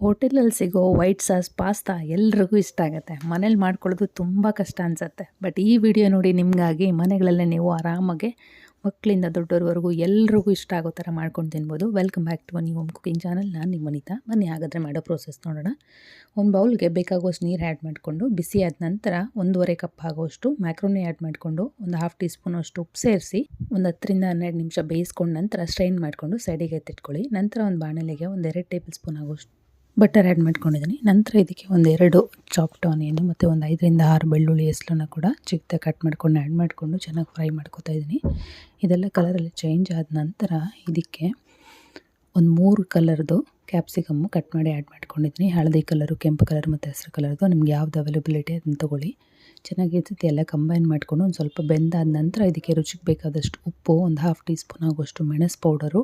ಹೋಟೆಲಲ್ಲಿ ಸಿಗೋ white sauce pasta ಎಲ್ರಿಗೂ ಇಷ್ಟ ಆಗುತ್ತೆ. ಮನೇಲಿ ಮಾಡ್ಕೊಳ್ಳೋದು ತುಂಬ ಕಷ್ಟ ಅನಿಸುತ್ತೆ. ಬಟ್ ಈ ವಿಡಿಯೋ ನೋಡಿ ನಿಮಗಾಗಿ ಮನೆಗಳಲ್ಲೇ ನೀವು ಆರಾಮಾಗಿ, ಮಕ್ಕಳಿಂದ ದೊಡ್ಡವ್ರವರೆಗೂ ಎಲ್ರಿಗೂ ಇಷ್ಟ ಆಗೋ ಥರ ಮಾಡ್ಕೊಂಡು ತಿನ್ಬೋದು. Welcome back to new home cooking channel ನಾನು ನಿಮ್ಮ ವನಿತಾ ಬನ್ನಿ ಹಾಗಾದರೆ ಮಾಡೋ ಪ್ರೋಸೆಸ್ ನೋಡೋಣ. ಒಂದು ಬೌಲ್ಗೆ ಬೇಕಾಗುವಷ್ಟು ನೀರು ಆ್ಯಡ್ ಮಾಡಿಕೊಂಡು, ಬಿಸಿ ಆದ ನಂತರ ಒಂದೂವರೆ ಕಪ್ ಆಗೋಷ್ಟು ಮ್ಯಾಕ್ರೋನಿ ಆ್ಯಡ್ ಮಾಡಿಕೊಂಡು, ಒಂದು ಹಾಫ್ ಟೀ ಸ್ಪೂನ್ ಅಷ್ಟು ಉಪ್ಪು ಸೇರಿಸಿ, ಒಂದು ಹತ್ತರಿಂದ ಹನ್ನೆರಡು ನಿಮಿಷ ಬೇಯಿಸ್ಕೊಂಡು ನಂತರ ಸ್ಟ್ರೈನ್ ಮಾಡಿಕೊಂಡು ಸೈಡಿಗೆ ಎತ್ತಿಟ್ಕೊಳ್ಳಿ. ನಂತರ ಒಂದು ಬಾಣಲೆಗೆ ಒಂದೆರಡು ಟೇಬಲ್ ಸ್ಪೂನ್ ಆಗೋಷ್ಟು ಬಟರ್ ಆ್ಯಡ್ ಮಾಡ್ಕೊಂಡಿದ್ದೀನಿ ನಂತರ ಇದಕ್ಕೆ ಒಂದೆರಡು ಚಾಪ್ಡ್ ಆನಿಯನ್ನು ಮತ್ತು ಒಂದು ಐದರಿಂದ ಆರು ಬೆಳ್ಳುಳ್ಳಿ ಹೆಸ್ಲನ್ನ ಕೂಡ ಚಿಕ್ಕದಾಗಿ ಕಟ್ ಮಾಡ್ಕೊಂಡು ಆ್ಯಡ್ ಮಾಡಿಕೊಂಡು ಚೆನ್ನಾಗಿ ಫ್ರೈ ಮಾಡ್ಕೊತಾ ಇದ್ದೀನಿ ಇದೆಲ್ಲ ಕಲರಲ್ಲಿ ಚೇಂಜ್ ಆದ ನಂತರ ಇದಕ್ಕೆ ಒಂದು ಮೂರು ಕಲರ್ದು ಕ್ಯಾಪ್ಸಿಕಮ್ಮು ಕಟ್ ಮಾಡಿ ಆ್ಯಡ್ ಮಾಡ್ಕೊಂಡಿದ್ದೀನಿ ಹಳದಿ ಕಲರು ಕೆಂಪು ಕಲರ್ ಮತ್ತು ಹಸಿರು ಕಲರ್ದು ನಿಮ್ಗೆ ಯಾವ್ದು ಅವೈಲಬಿಲಿಟಿ ಅದನ್ನು ತೊಗೊಳ್ಳಿ. ಚೆನ್ನಾಗಿ ಎಲ್ಲ ಕಂಬೈನ್ ಮಾಡಿಕೊಂಡು ಒಂದು ಸ್ವಲ್ಪ ಬೆಂದಾದ ನಂತರ ಇದಕ್ಕೆ ರುಚಿಗೆ ಬೇಕಾದಷ್ಟು ಉಪ್ಪು, ಒಂದು ಹಾಫ್ ಟೀ ಸ್ಪೂನ್ ಆಗುವಷ್ಟು ಮೆಣಸು ಪೌಡರು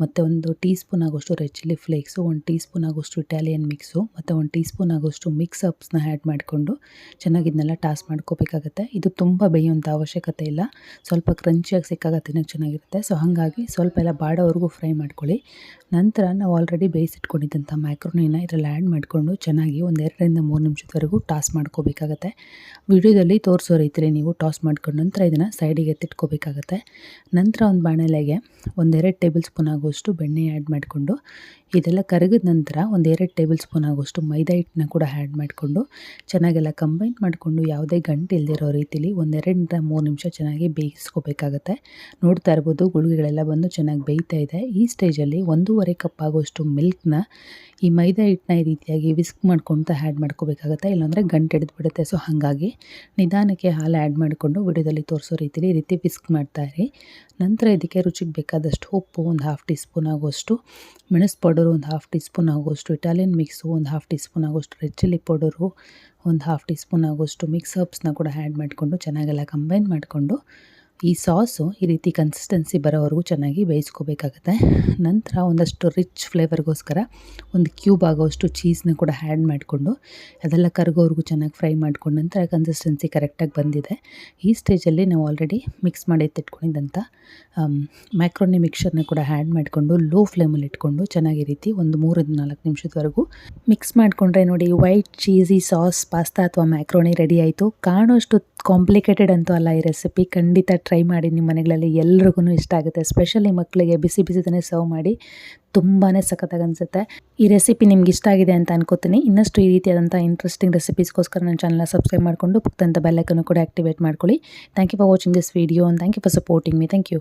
ಮತ್ತು ಒಂದು ಟೀ ಸ್ಪೂನ್ ಆಗೋಷ್ಟು ರೆಡ್ ಚಿಲ್ಲಿ ಫ್ಲೇಕ್ಸು ಒಂದು ಟೀ ಸ್ಪೂನ್ ಆಗೋಷ್ಟು ಇಟಾಲಿಯನ್ ಮಿಕ್ಸು ಮತ್ತು ಒಂದು ಟೀ ಸ್ಪೂನ್ ಆಗೋಷ್ಟು ಮಿಕ್ಸ್ ಅಪ್ಸ್ನ ಆ್ಯಡ್ ಮಾಡಿಕೊಂಡು ಚೆನ್ನಾಗಿ ಇದನ್ನೆಲ್ಲ ಟಾಸ್ ಮಾಡ್ಕೋಬೇಕಾಗತ್ತೆ. ಇದು ತುಂಬ ಬೇಯುವಂಥ ಅವಶ್ಯಕತೆ ಇಲ್ಲ. ಸ್ವಲ್ಪ ಕ್ರಂಚಿಯಾಗಿ ಸಿಕ್ಕಾಗ ತಿನ್ನೋಕ್ಕೆ ಚೆನ್ನಾಗಿರುತ್ತೆ. ಸೊ ಹಾಗಾಗಿ ಸ್ವಲ್ಪ ಎಲ್ಲ ಬಾಡೋವರೆಗೂ ಫ್ರೈ ಮಾಡ್ಕೊಳ್ಳಿ. ನಂತರ ನಾವು ಆಲ್ರೆಡಿ ಬೇಯಿಸಿಟ್ಕೊಂಡಿದ್ದಂಥ ಮ್ಯಾಕ್ರೋನಿನ ಇದರಲ್ಲಿ ಆ್ಯಡ್ ಮಾಡಿಕೊಂಡು ಚೆನ್ನಾಗಿ ಒಂದು ಎರಡರಿಂದ ಮೂರು ನಿಮಿಷದವರೆಗೂ ಟಾಸ್ ಮಾಡ್ಕೋಬೇಕಾಗತ್ತೆ. ವಿಡಿಯೋದಲ್ಲಿ ತೋರಿಸೋ ರೀತಿಯಲ್ಲಿ ನೀವು ಟಾಸ್ ಮಾಡ್ಕೊಂಡು ನಂತರ ಇದನ್ನು ಸೈಡಿಗೆ ಎತ್ತಿಟ್ಕೋಬೇಕಾಗತ್ತೆ. ನಂತರ ಒಂದು ಬಾಣಲೆಗೆ ಒಂದೆರಡು ಟೇಬಲ್ ಸ್ಪೂನ್ ಆಗುವಷ್ಟು ಬೆಣ್ಣೆ ಆ್ಯಡ್ ಮಾಡಿಕೊಂಡು, ಇದೆಲ್ಲ ಕರಗಿದ ನಂತರ ಒಂದು ಎರಡು ಟೇಬಲ್ ಸ್ಪೂನ್ ಆಗೋಷ್ಟು ಮೈದಾ ಹಿಟ್ಟನ್ನ ಕೂಡ ಆ್ಯಡ್ ಮಾಡಿಕೊಂಡು, ಚೆನ್ನಾಗೆಲ್ಲ ಕಂಬೈನ್ ಮಾಡಿಕೊಂಡು ಯಾವುದೇ ಗಂಟು ಇಲ್ದಿರೋ ರೀತಿಲಿ ಒಂದೆರಡರಿಂದ ಮೂರು ನಿಮಿಷ ಚೆನ್ನಾಗಿ ಬೇಯಿಸ್ಕೋಬೇಕಾಗತ್ತೆ. ನೋಡ್ತಾ ಇರ್ಬೋದು ಗುಳಿಗೆಗಳೆಲ್ಲ ಬಂದು ಚೆನ್ನಾಗಿ ಬೇಯ್ತಾ ಇದೆ. ಈ ಸ್ಟೇಜಲ್ಲಿ ಒಂದೂವರೆ ಕಪ್ ಆಗುವಷ್ಟು ಮಿಲ್ಕ್ನ ಈ ಮೈದಾ ಹಿಟ್ಟನ್ನ ಈ ರೀತಿಯಾಗಿ ವಿಸ್ಕ್ ಮಾಡ್ಕೊಂತ ಆ್ಯಡ್ ಮಾಡ್ಕೋಬೇಕಾಗತ್ತೆ. ಇಲ್ಲಾಂದರೆ ಗಂಟು ಹಿಡಿದು ಬಿಡುತ್ತೆ. ಸೊ ಹಾಗಾಗಿ ನಿಧಾನಕ್ಕೆ ಹಾಲು ಆ್ಯಡ್ ಮಾಡಿಕೊಂಡು ವಿಡಿಯೋದಲ್ಲಿ ತೋರಿಸೋ ರೀತಿಲಿ ಈ ರೀತಿ ವಿಸ್ಕ್ ಮಾಡ್ತಾಯಿರಿ ನಂತರ ಇದಕ್ಕೆ ರುಚಿಗೆ ಬೇಕಾದಷ್ಟು ಉಪ್ಪು ಒಂದು ಹಾಫ್ ಟೀ ಸ್ಪೂನ್ ಆಗೋಷ್ಟು ಮೆಣಸು ಪೌಡರು, ಒಂದು ಹಾಫ್ ಟೀ ಸ್ಪೂನ್ ಆಗುವಷ್ಟು ಇಟಾಲಿಯನ್ ಮಿಕ್ಸು ಒಂದು ಹಾಫ್ ಟೀ ಸ್ಪೂನ್ ಆಗುವಷ್ಟು ರೆಡ್ ಚಿಲ್ಲಿ ಪೌಡರು ಒಂದು ಹಾಫ್ ಟೀ ಸ್ಪೂನ್ ಆಗುವಷ್ಟು ಮಿಕ್ಸ್ ಹಬ್ಸ್ನ ಕೂಡ ಆ್ಯಡ್ ಮಾಡಿಕೊಂಡು ಚೆನ್ನಾಗೆಲ್ಲ ಕಂಬೈನ್ ಮಾಡಿಕೊಂಡು ಈ ಸಾಸು ಈ ರೀತಿ ಕನ್ಸಿಸ್ಟೆನ್ಸಿ ಬರೋವರೆಗೂ ಚೆನ್ನಾಗಿ ಬೇಯಿಸ್ಕೋಬೇಕಾಗತ್ತೆ. ನಂತರ ಒಂದಷ್ಟು ರಿಚ್ ಫ್ಲೇವರ್ಗೋಸ್ಕರ ಒಂದು ಕ್ಯೂಬ್ ಆಗೋಷ್ಟು ಚೀಸ್ನ ಕೂಡ ಆ್ಯಡ್ ಮಾಡಿಕೊಂಡು ಅದೆಲ್ಲ ಕರಗೋವರೆಗೂ ಚೆನ್ನಾಗಿ ಫ್ರೈ ಮಾಡಿಕೊಂಡು ನಂತರ ಕನ್ಸಿಸ್ಟೆನ್ಸಿ ಕರೆಕ್ಟಾಗಿ ಬಂದಿದೆ. ಈ ಸ್ಟೇಜಲ್ಲಿ ನಾವು ಆಲ್ರೆಡಿ ಮಿಕ್ಸ್ ಮಾಡಿ ಎತ್ತಿಟ್ಕೊಂಡಿದ್ದಂಥ ಮ್ಯಾಕ್ರೋನಿ ಮಿಕ್ಸರ್ನ ಕೂಡ ಆ್ಯಡ್ ಮಾಡಿಕೊಂಡು ಲೋ ಫ್ಲೇಮಲ್ಲಿ ಇಟ್ಕೊಂಡು ಚೆನ್ನಾಗಿ ರೀತಿ ಒಂದು ಮೂರಿಂದ ನಾಲ್ಕು ನಿಮಿಷದವರೆಗೂ ಮಿಕ್ಸ್ ಮಾಡಿಕೊಂಡ್ರೆ ನೋಡಿ ವೈಟ್ ಚೀಸಿ ಸಾಸ್ ಪಾಸ್ತಾ ಅಥವಾ ಮ್ಯಾಕ್ರೋನಿ ರೆಡಿ ಆಯಿತು. ಕಾಣೋಷ್ಟು ಕಾಂಪ್ಲಿಕೇಟೆಡ್ ಅಂತೂ ಅಲ್ಲ ಈ ರೆಸಿಪಿ ಖಂಡಿತ ಟ್ರೈ ಮಾಡಿ ನಿಮ್ಮ ಮನೆಗಳಲ್ಲಿ ಎಲ್ರಿಗೂ ಇಷ್ಟ ಆಗುತ್ತೆ. ಸ್ಪೆಷಲಿ ಮಕ್ಕಳಿಗೆ ಬಿಸಿ ಬಿಸಿ ಬಿಸಿದನೇ ಸರ್ವ್ ಮಾಡಿ ತುಂಬಾ ಸಖತ್ತಾಗಿ ಅನಿಸುತ್ತೆ. ಈ ರೆಸಿಪಿ ನಿಮ್ಗೆ ಇಷ್ಟ ಆಗಿದೆ ಅಂತ ಅನ್ಕೋತೀನಿ. ಇನ್ನಷ್ಟು ಈ ರೀತಿಯಾದಂಥ ಇಂಟ್ರೆಸ್ಟಿಂಗ್ ರೆಸಿಪೀಸ್ಗೋಸ್ಕರ ನನ್ನ ಚಾನಲ್ನ ಸಬ್ಸ್ಕ್ರೈಬ್ ಮಾಡಿಕೊಂಡು ಪಕ್ಕದಂಥ ಬೆಲ್ಲೈಕನ್ನು ಕೂಡ ಆಕ್ಟಿವೇಟ್ ಮಾಡ್ಕೊಳ್ಳಿ. Thank you for watching this video and thank you for supporting me thank you